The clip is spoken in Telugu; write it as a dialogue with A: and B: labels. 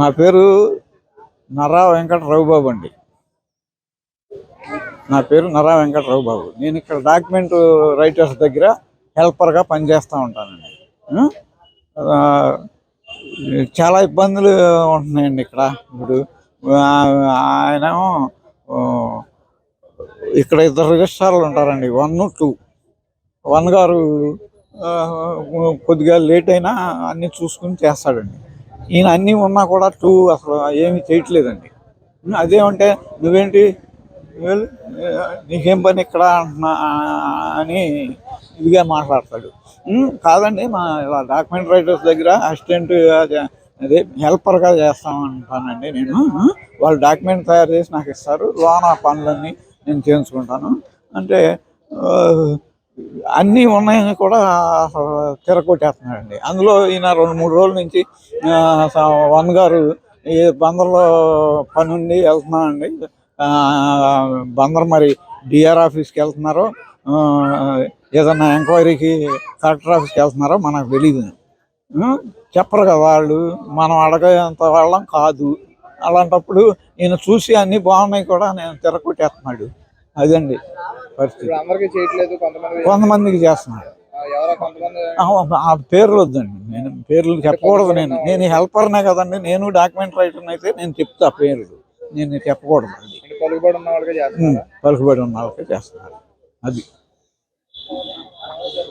A: నా పేరు నరా వెంకట రవిబాబు అండి. నా పేరు నరా వెంకట రవిబాబు నేను ఇక్కడ డాక్యుమెంట్ రైటర్స్ దగ్గర హెల్పర్గా పనిచేస్తూ ఉంటానండి. చాలా ఇబ్బందులు ఉంటున్నాయండి ఇక్కడ. ఇప్పుడు ఆయన ఇక్కడ ఇద్దరు రిజిస్ట్రార్లు ఉంటారండి. One two. వన్ గారు కొద్దిగా లేట్ అయినా అన్నీ చూసుకుని చేస్తాడండి. ఈయన అన్నీ ఉన్నా కూడా టూ అసలు ఏమీ చేయట్లేదండి. అదేమంటే నువ్వేంటి? నీకేం పని ఇక్కడ? అంటున్నా అని ఇదిగా మాట్లాడతాడు. కాదండి మా ఇలా డాక్యుమెంట్ రైటర్స్ దగ్గర అసిస్టెంట్ అదే హెల్పర్గా చేస్తామంటానండి నేను. వాళ్ళు డాక్యుమెంట్ తయారు చేసి నాకు ఇస్తారు లోన పనులన్నీ నేను చేయించుకుంటాను. అంటే అన్నీ ఉన్నాయని కూడా తిరగొట్టేస్తున్నాడండి. అందులో ఈయన రెండు మూడు రోజుల నుంచి వన్ గారు ఈ బందర్లో పని ఉండి వెళ్తున్నానండి బందర్ మరి డిఆర్ ఆఫీస్కి వెళ్తున్నారు ఏదన్నా ఎంక్వైరీకి కలెక్టర్ ఆఫీస్కి వెళ్తున్నారో మనకు తెలియదు చెప్పరు కదా వాళ్ళు మనం అడగేంత వాళ్ళం కాదు. అలాంటప్పుడు ఈయన చూసి అన్నీ బాగున్నాయి కూడా నేను తిరగొట్టేస్తున్నాడు. అదండి. పరిస్థితి.
B: ఇప్పుడు అందరికీ చేయట్లేదు కొంతమంది
A: కొంతమందికి చేస్తున్నాడు
B: ఆ,
A: పేర్లు వద్దండి నేను పేర్లు చెప్పకూడదు నేను. నేను హెల్పర్నే కదండి. నేను డాక్యుమెంట్ రైటర్ అయితే నేను చెప్తా పేర్లు. నేను చెప్పకూడదు
B: చేస్తున్నారు.
A: పలుకుబడి ఉన్న వాళ్ళకే చేస్తున్నారు. అది.